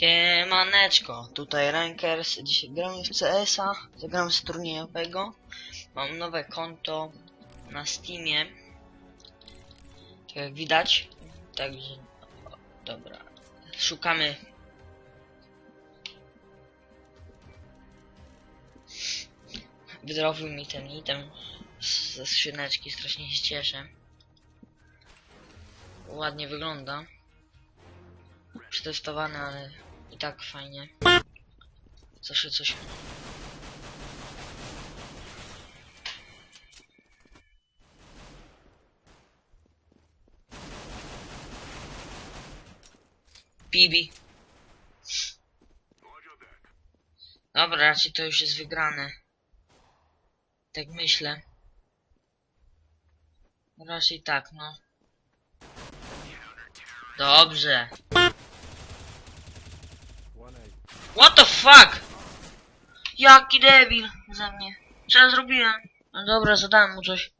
Siemaneczko, tutaj Rankers, dzisiaj gramy w CS-a, zagramy z turniejowego. Mam nowe konto na Steamie. Tak jak widać, także, dobra, szukamy. Wydrobił mi ten item ze skrzyneczki, strasznie się cieszę. Ładnie wygląda. Przetestowany, ale i tak fajnie. Zawsze coś. Bibi. Dobra, raczej to już jest wygrane. Tak myślę. Raczej tak, no. Dobrze. What the fuck? Jaki debil ze mnie. Co zrobiłem? No dobra, zadałem mu coś.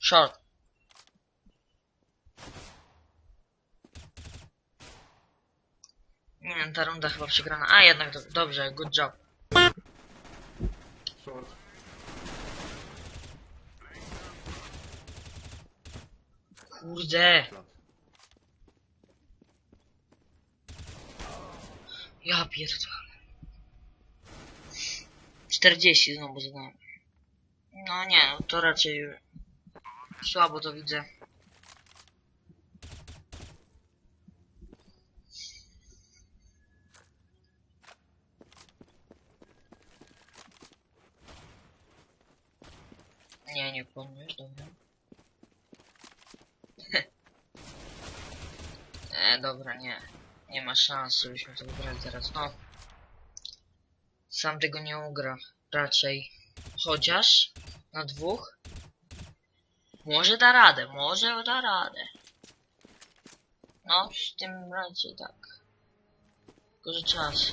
Short. Nie wiem, ta runda chyba przegrana. A jednak do dobrze, good job. Short. Kurde. Ja pierdolę. 40 znowu zadałem. No nie, no to raczej słabo to widzę. Nie, nie pomniesz, dobra. Dobra, nie. Nie ma szans, żebyśmy to wygrali teraz. No. Sam tego nie ugra. Raczej. Chociaż na dwóch. Może da radę, może da radę. No, z tym raczej tak. Tylko, że czas.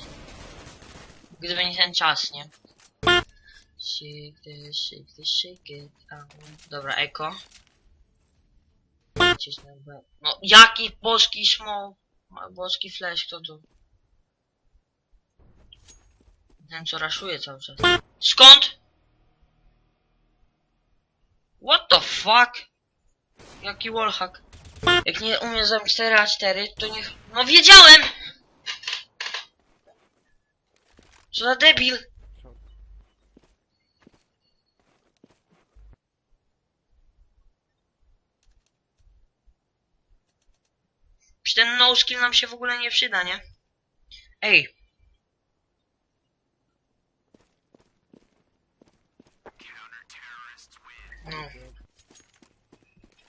Gdyby nie ten czas, nie? Shake this, shake this, shake it. Dobra, eko. Gdzieś na B. No, jaki boski. Ma boski flash, kto tu? Ten co raszuje cały czas. Skąd? What the fuck? Jaki wallhack? Jak nie umie za 4 a 4 to niech... No wiedziałem! Co za debil? Ten no skill nam się w ogóle nie przyda, nie? Ej. No.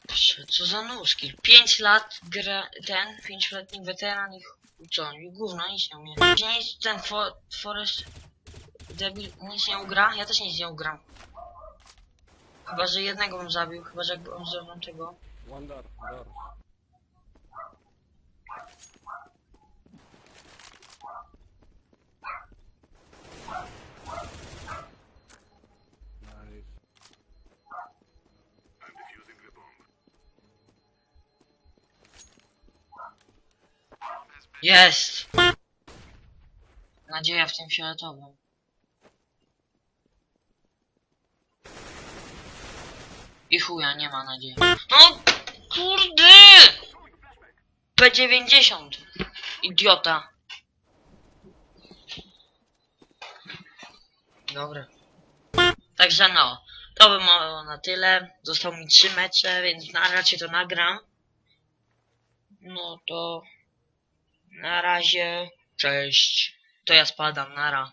Proszę, Co za no skill? 5 lat gra ten, 5-letni weteran i ch- co? Gówno, nic nie umie. Jest ten for, Forest debil nic nie ugra? Ja też nic nie ugram. Chyba, że jednego bym zabił, chyba, że on zrobił tego. One door. Door. Jest! Nadzieja w tym fioletowym. I chuja, nie ma nadziei. No, kurde! P90. Idiota. Dobra. Także no, to by było na tyle. Zostało mi trzy mecze, więc na razie to nagram. No to... Na razie, cześć. To ja spadam, nara.